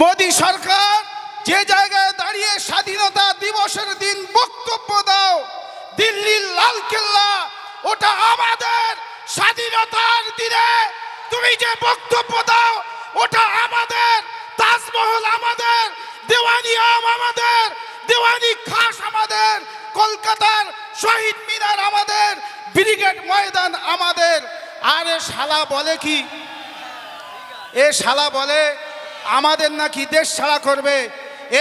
মোদী সরকার যে জায়গায় দাঁড়িয়ে স্বাধীনতা দিবসের দিন বক্তব্য দাও, দিল্লির লাল কেল্লা ওটা আমাদের স্বাধীনতার দিনে। তুমি যে বক্তব্য দাও, ওটা আমাদের, তাজমহল আমাদের, দেওয়ানি আম আমাদের, দেওয়ানি খাস আমাদের, কলকাতার শহীদ মিনার আমাদের, ব্রিগেড ময়দান আমাদের। আর এ শালা বলে কি? এ শালা বলে আমাদের নাকি দেশ ছাড়া করবে।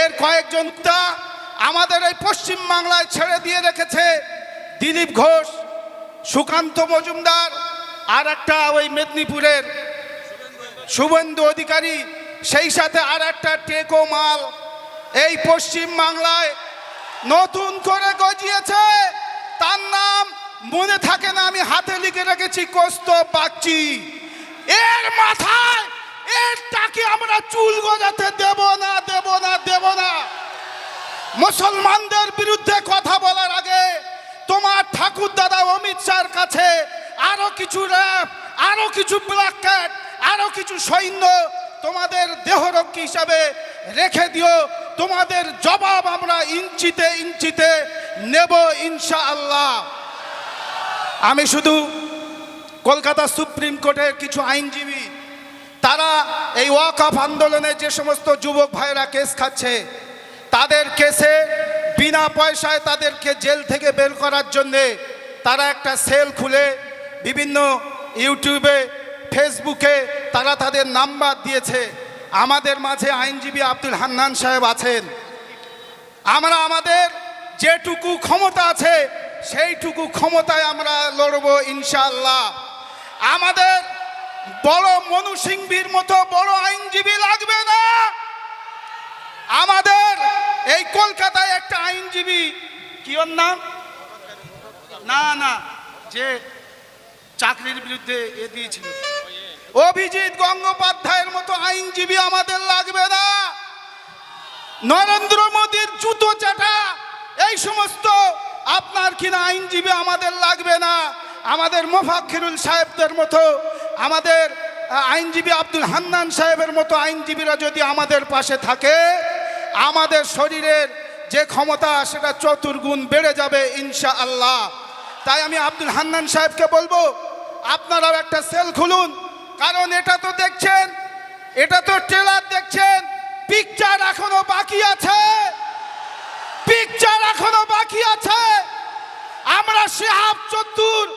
এর কয়েকজন তা আমাদের এই পশ্চিম বাংলায় ছেড়ে দিয়ে রেখেছে দিলীপ ঘোষ, সুকান্ত মজুমদার, আর একটা ওই মেদিনীপুরের শুভেন্দু অধিকারী, সেই সাথে আর একটা টেকো মাল। এই পশ্চিম বাংলায় নতুন করে গজিয়েছে। তার নাম মনে থাকে না, আমি হাতে লিখে রেখেছি, কস্ত বাগচি এর মাথায় এর টাকে আমরা চুল গজাতে দেব না দেব না দেব না। মুসলমানদের বিরুদ্ধে কথা বলার আগে তোমার ঠাকুর দাদা অমিত শাহর কাছে আরও কিছু র্যাপ আরও কিছু ব্ল্যাক ক্যাট আরও কিছু সৈন্য তোমাদের দেহরক্ষী হিসাবে রেখে দিও। তোমাদের জবাব আমরা ইঞ্চিতে ইঞ্চিতে নেব ইনশা আল্লাহ আমি শুধু কলকাতা সুপ্রিম কোর্টের কিছু আইনজীবী তারা এই ওয়াকফ আন্দোলনে যে সমস্ত যুবক ভাইরা কেস খাচ্ছে, তাদের কেসে বিনা পয়সায় তাদেরকে জেল থেকে বের করার জন্যে তারা একটা সেল খুলে বিভিন্ন ইউটিউবে, ফেসবুকে তারা তাদের নাম্বার দিয়েছে। আমাদের মাঝে আইনজীবী আব্দুল হান্নান সাহেব আছেন। আমরা আমাদের যেটুকু ক্ষমতা আছে, সেইটুকু ক্ষমতায় আমরা লড়ব ইনশাল্লাহ আমাদের বড় মনু সিংভির মতো বড় আইনজীবী লাগবে না। আমাদের এই কলকাতায় একটা আইনজীবী, কি ওর নাম? না না, যে চাকরির বিরুদ্ধে এ দিয়েছিল। অভিজিৎ গঙ্গোপাধ্যায়ের মতো আইনজীবী আমাদের লাগবে না। নরেন্দ্র মোদীর জুতো চাটা, এই সমস্ত আপনার কিনা আইনজীবী আমাদের লাগবে না। আমাদের মোফাক্ষিরুল সাহেবদের মতো আমাদের আইনজীবী আব্দুল হান্নান সাহেবের মতো আইনজীবীরা যদি আমাদের পাশে থাকে, আমাদের শরীরের যে ক্ষমতা, সেটা চতুর্গুণ বেড়ে যাবে ইনশা আল্লাহ তাই আমি আব্দুল হান্নান সাহেবকে বলব, আপনারাও একটা সেল খুলুন। কারণ এটা তো দেখছেন, এটা তো ট্রেলার দেখছেন, পিকচার এখনও বাকি আছে। পিকচার এখনও বাকি আছে। আমরা শেহাব চতুর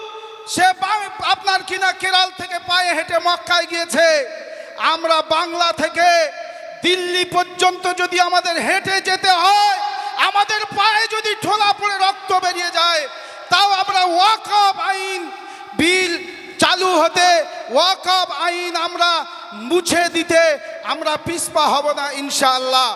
সে আপনার কিনা কেরাল থেকে পায়ে হেঁটে মক্কায় গিয়েছে। আমরা বাংলা থেকে দিল্লি পর্যন্ত যদি আমাদের হেঁটে যেতে হয়, আমাদের পায়ে যদি ঠোলা পড়ে রক্ত বেরিয়ে যায়, তাও আমরা ওয়াকফ আইন বিল চালু হতে ওয়াকফ আইন আমরা মুছে দিতে আমরা পিছপা হব না ইনশাআল্লাহ।